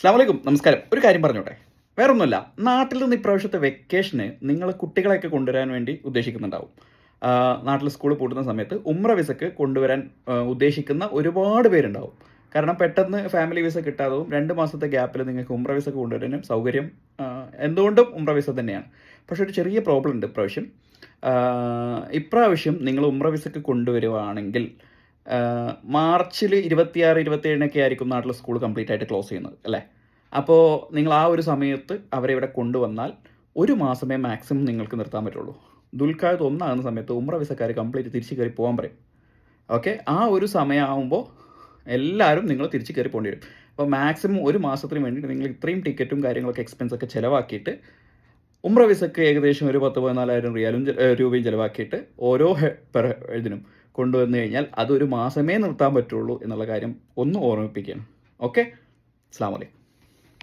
അസ്ലാമലൈക്കും നമസ്കാരം. ഒരു കാര്യം പറഞ്ഞോട്ടെ. വേറൊന്നുമല്ല നാട്ടിൽ നിന്ന് ഇപ്രാവശ്യത്തെ വെക്കേഷന് നിങ്ങൾ കുട്ടികളെയൊക്കെ കൊണ്ടുവരാൻ വേണ്ടി ഉദ്ദേശിക്കുന്നുണ്ടാവും. നാട്ടിൽ സ്കൂൾ പൂട്ടുന്ന സമയത്ത് ഉമ്ര വിസക്ക് കൊണ്ടുവരാൻ ഉദ്ദേശിക്കുന്ന ഒരുപാട് പേരുണ്ടാവും. കാരണം പെട്ടെന്ന് ഫാമിലി വിസ കിട്ടാതും രണ്ട് മാസത്തെ ഗ്യാപ്പിൽ നിങ്ങൾക്ക് ഉമ്ര വിസ കൊണ്ടുവരാനും സൗകര്യം എന്തുകൊണ്ടും ഉമ്ര വിസ തന്നെയാണ്. പക്ഷേ ഒരു ചെറിയ പ്രോബ്ലം ഉണ്ട് ഇപ്രാവശ്യം. ഇപ്രാവശ്യം നിങ്ങൾ ഉമ്ര വിസക്ക് കൊണ്ടുവരുവാണെങ്കിൽ മാർച്ചിൽ ഇരുപത്തിയാറ് ഇരുപത്തിയേഴിനൊക്കെ ആയിരിക്കും നാട്ടിൽ സ്കൂൾ കംപ്ലീറ്റ് ആയിട്ട് ക്ലോസ് ചെയ്യുന്നത് അല്ലേ? അപ്പോൾ നിങ്ങൾ ആ ഒരു സമയത്ത് അവരെ ഇവിടെ കൊണ്ടുവന്നാൽ ഒരു മാസമേ മാക്സിമം നിങ്ങൾക്ക് നിർത്താൻ പറ്റുള്ളൂ. ദുൽഖായത് ഒന്നാകുന്ന സമയത്ത് ഉമ്ര വിസക്കാർ കംപ്ലീറ്റ് തിരിച്ചു കയറി പോകാൻ പറയും. ഓക്കെ? ആ ഒരു സമയമാകുമ്പോൾ എല്ലാവരും നിങ്ങൾ തിരിച്ചു കയറി പോകേണ്ടി വരും. അപ്പോൾ മാക്സിമം ഒരു മാസത്തിന് വേണ്ടിയിട്ട് നിങ്ങൾ ഇത്രയും ടിക്കറ്റും കാര്യങ്ങളൊക്കെ എക്സ്പെൻസ് ഒക്കെ ചിലവാക്കിയിട്ട് ഉമ്ര വിസക്ക് ഏകദേശം ഒരു പത്ത് പതിനാലായിരം റിയാലും രൂപയും ചിലവാക്കിയിട്ട് ഓരോ പെർ ഇതിനും കൊണ്ടുവന്നു കഴിഞ്ഞാൽ അതൊരു മാസമേ നിർത്താൻ പറ്റുള്ളൂ എന്നുള്ള കാര്യം ഒന്ന് ഓർമ്മിപ്പിക്കണം. ഓക്കെ അസ്സാം വലൈക്കും